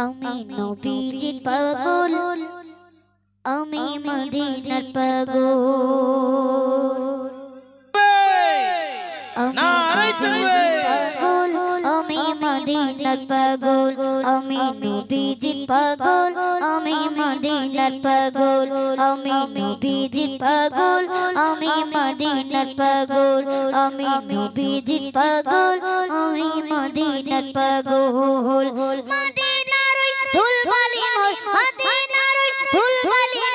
আমি নবীজির পাগল। আমি মদিনার পাগল। আমি পাগল। আমি মদিনার পাগল। আমি নবীজির পাগল। আমি মদিনার পাগল। আমি নবীজির পাগল। আমি মদিনার পাগল। আমি নবীজির পাগল। আমি মদিনার পাগল।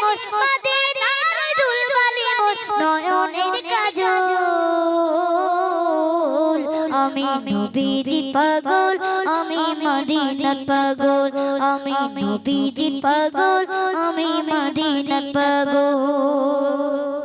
মোর মদিনার ওই ধুলবালি মোর নয়নের কাজল। আমি নবীজি পাগল, আমি মদিনার পাগল, আমি নবীজি পাগল, আমি মদিনার পাগল।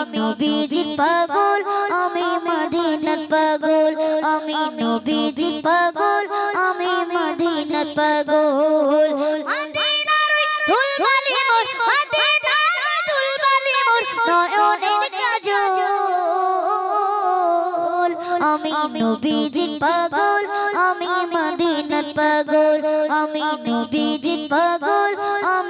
আমি নবীজির পাগল, আমি মদিনার পাগল, আমি নবীজির পাগল, আমি মদিনার পাগল। মদিনার মোর মদিনার মোর, নয়নের কাজল। আমি নবীজির পাগল, আমি মদিনার পাগল, আমি নবীজির পাগল, আমি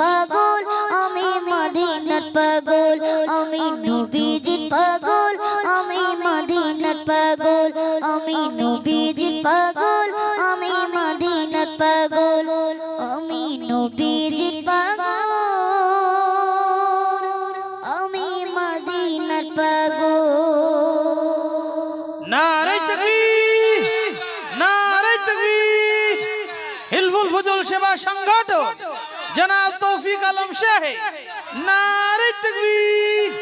পাগল, আমি মদিনার পাগল, আমি নবীজির পাগল, আমি মদিনার পাগল, আমি নবীজির পাগল, আমি মদিনার পাগল, আমি নবীজির পাগল, আমি মদিনার পাগল। নারে তাকবীর নারে ফুজুল সেবা সংগঠন জনাব তৌফিক আলম শাহে নারে তাকবীর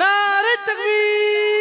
নারে তাকবীর।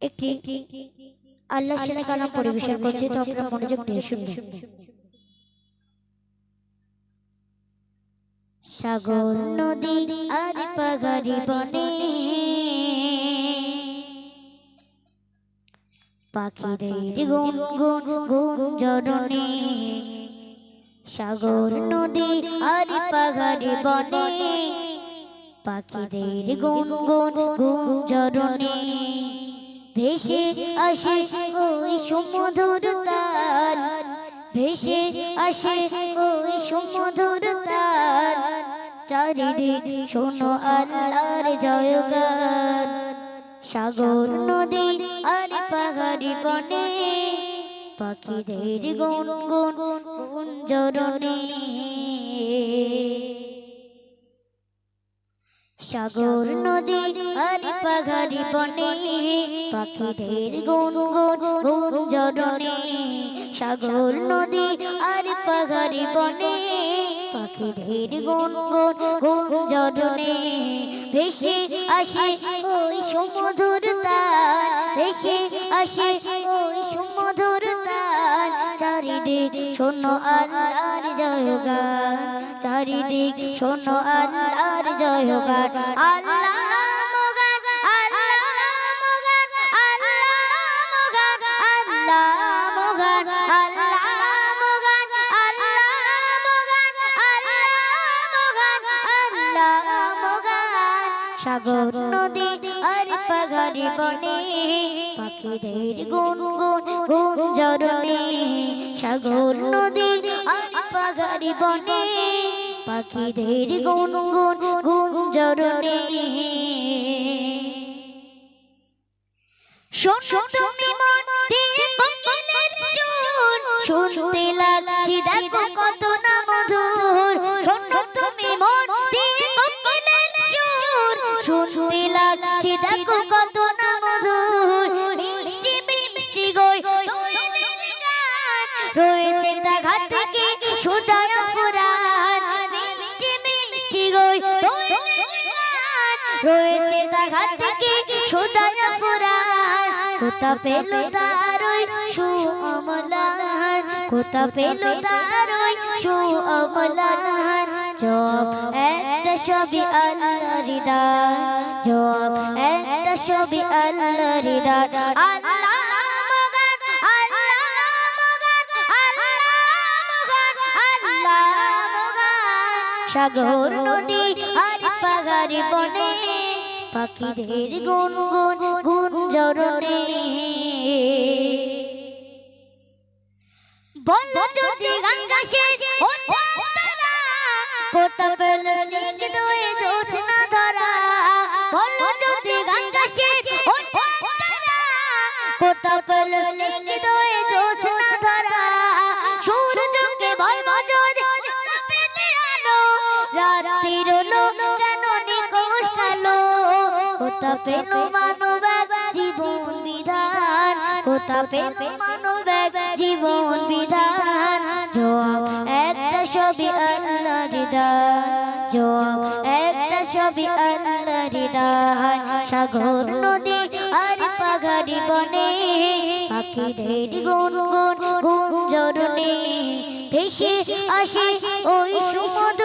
একটি আল্লাহ কালাম পরিবেশন করছে, তো আপনারা মনোযোগ দিয়ে শুনবেন। সাগর নদী আর পাহাড়ি বনে পাখিদের গুন গুন গুন জরনে সাগর নদী আর পাহাড়ি বনে পাখিদের গুন জরনে ভেসে আসে ওই সমুদ্র তার ভেসে আসে ওই সমুদ্র তার চারিদিক শোনো আল্লাহর জয়গান। সাগর, নদী আর পাহাড়ি বনে পাখিদের গুন গুন গুন জরনে সাগর নদী আর পাহাড়ি বনে, পাখিদের গুন গুন জরনে সাগর নদী আর পাহাড়ি বনে, পাখিদের গুন গুন জরনে ভেসে আসে ওই সমুদ্র তার, ভেসে আসে ওই সমুদ্র তার চারিদিক শোনো আল্লাহর জয়গান। চারিদিক শোনো আল্লাহর জয়গান। আল্লাহ সাগর, নদী আর পাগারি বনে পাখিদের গুন গুন গুন জরনে সাগর নদী পাহাড়ি বনে, পাখিদের গুন গুন জরনে শোনো সুর, শুনতে লাগছি দেখো কত খুদায় ফুরান কোথা পেল তারই সু অমলান কোথা পেল তারই সু জব একটা আল্লাহর জব একটা আল্লাহর আল্লাহ সাগর নদী আর পাগারি বনে পাখিদের গুন গুন গুন জরনে বল যদি গঙ্গা শেষ ও চাঁদরা কোথা পেল স্নিগ্ধ হয়ে জোছনা ধরা। বল যদি গঙ্গা শেষ ও স্নিগ্ধ হয়ে কোথা পেল মানব জীবন বিধান? কোথা পেল মানব জীবন বিধান? জবাব একটা সবই আল্লাহর দান জবাব একটা সবই আল্লাহর দান সাগর নদী আর পাহাড়ি বনে পাখিদের গুন গুন গুঞ্জরণে ভেসে আসে ওই সুমধুর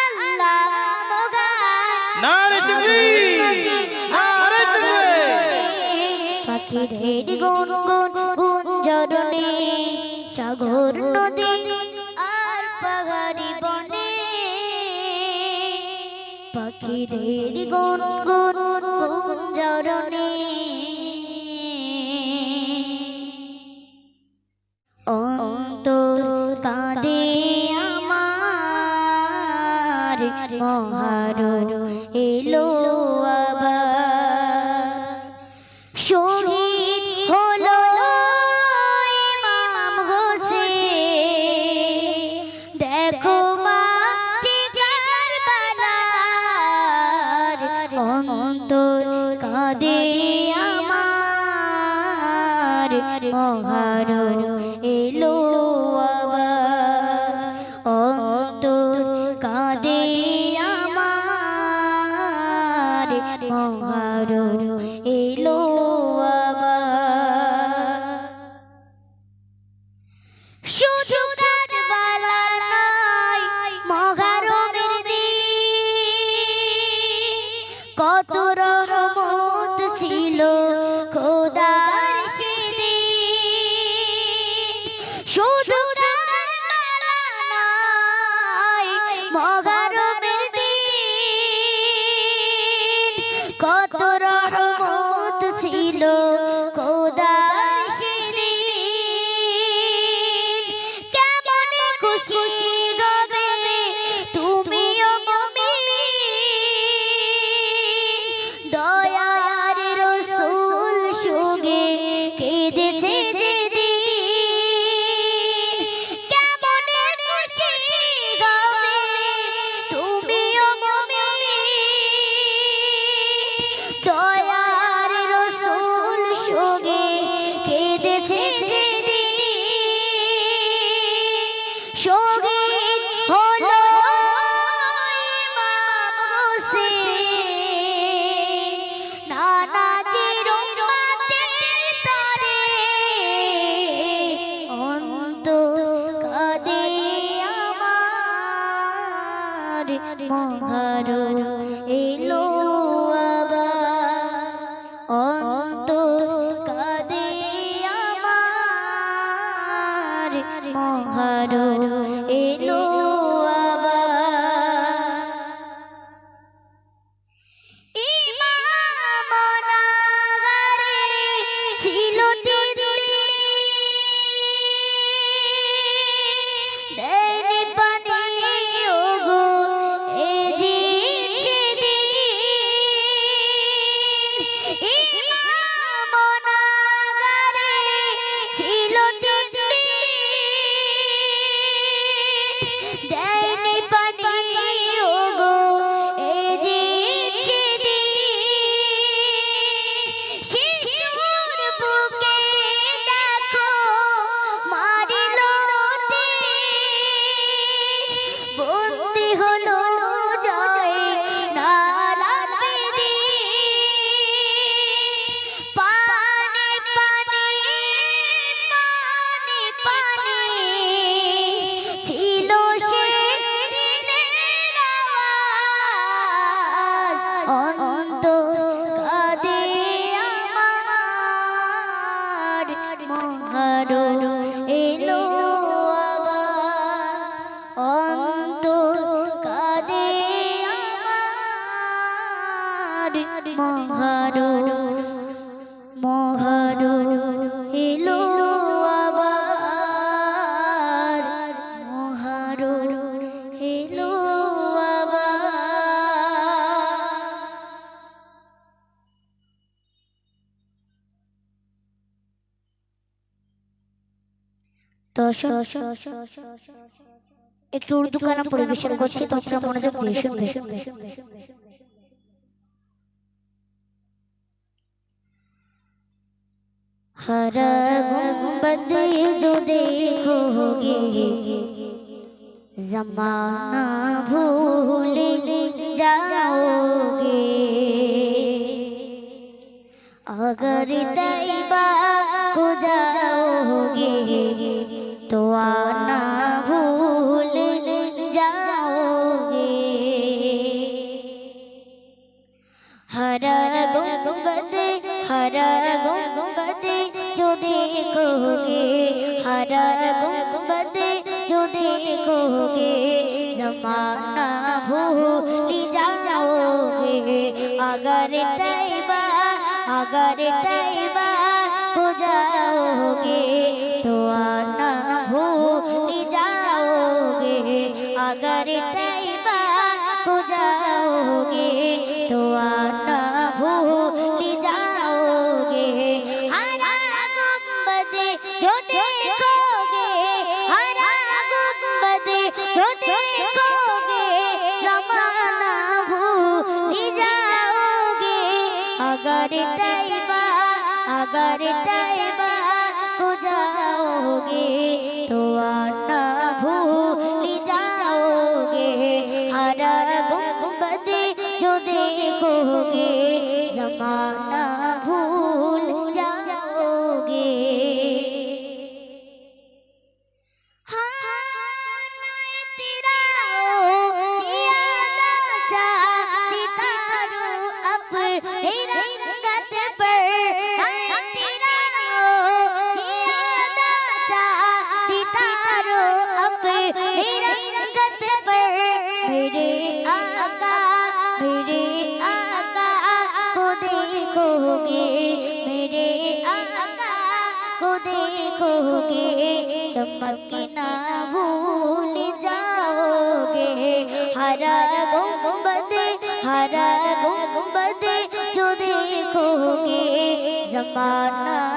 আল্লাহ মগান। নারে তকবীর নারে তকবীর পাখিদের গুন গুন গুঞ্জরণে সাগর নদী আর পাহাড়ি বনে পাখিদের গুন গুন গুঞ্জরণে অন্তর মহার এলো মহারো মহারো এলো আবার। মহারো এলো দশ একটু উর্দু গানা পরিবেশন করছি, তোমরা মনোযোগ দিয়ে শুনবে। हरा गुंबद जो देखोगे जमाना भूल जाओगे। अगर दई बा जाओगे तो आना हमारा गुंबद जो देखोगे जमाना भूल जाओगे। अगर तैबा अगर तैबा हो जाओगे। তাইবা আগর তাই Bye. Bye.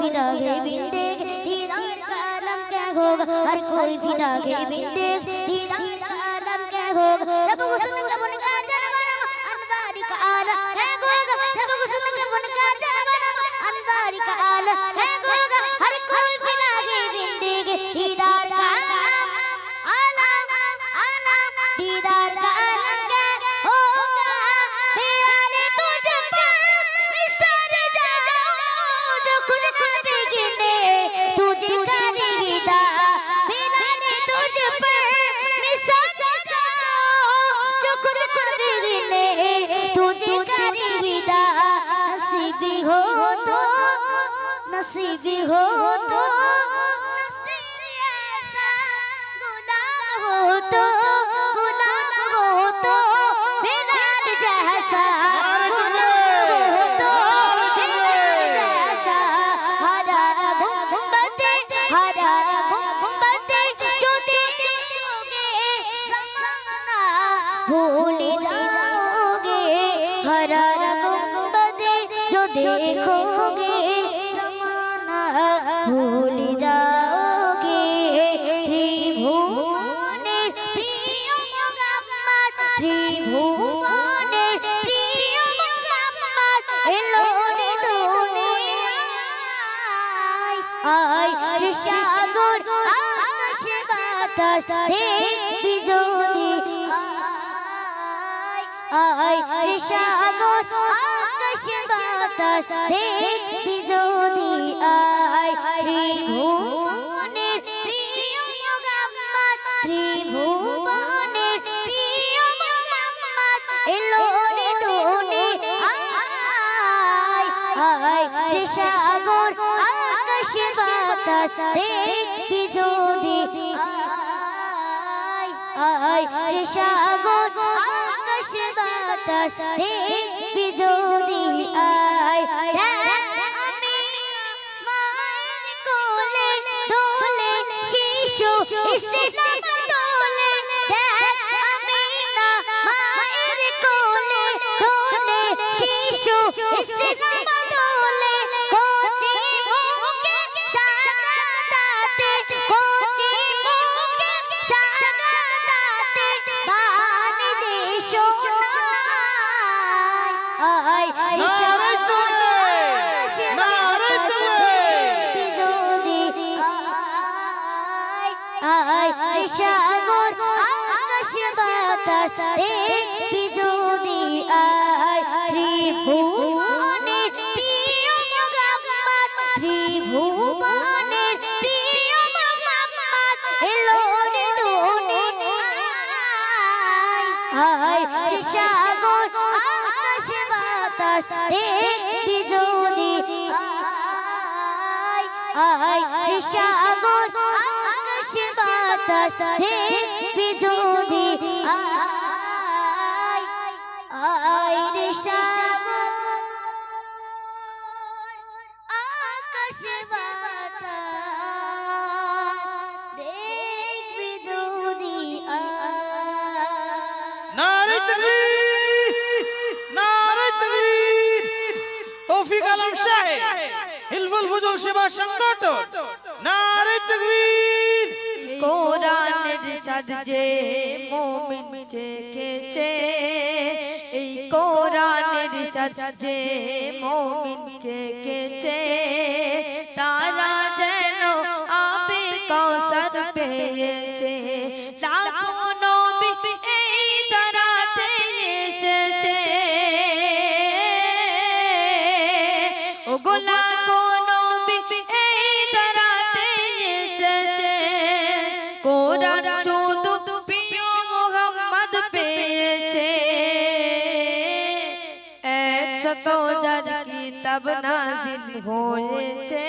फिदा गए बिन देख दीदार का आलम क्या होगा? हर कोई फिदा गए बिन देख दीदार का आलम क्या होगा? जब हुस्न का उनका जनवाना का आलम है होगा जब हुस्न का उनका जनवाना का आलम है होगा हर कोई फिदा गए बिन देख दीदार का आलम आलम दीदार भूल जाओगे हरा रंग जो देखोगे समाना भूल আয় আয় সাগর আকাশ, বাতাস দেখবি যদি আয় ত্রিভুবনের প্রিয় মোহাম্মদ ত্রিভুবনের প্রিয় মোহাম্মদ এলো রে দুনিয়ায় আয় রে সাগর আকাশ বাতাস দেখবি যদি আয়। আয় রে সাগর বাতাস দেখবি যদি আয়। আমি মায়ের কোলে দোলে, শিশু ইসলাম দোলে। আমি না মায়ের কোলে দোলে, শিশু ইসলাম সাগর আকাশ বাতাস দেখবি দেখবি যদি আয় আয় সাগর আকাশ বাতাস দেখবি সংগঠন। নারে তকবীর। কোরআনের সাজে মোমিন চেকেছে এই কোরআনের সাজে মোমিন চেকেছে सब नाजिल हो चे।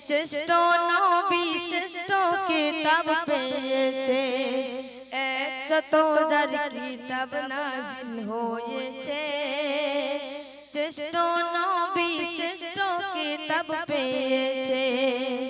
सिस्टो नो भी सिस्टो किताब पे चे। ऐसो दर की तब नाजिल हो चे। सिस्टो नो भी सिस्टो किताब पे चे।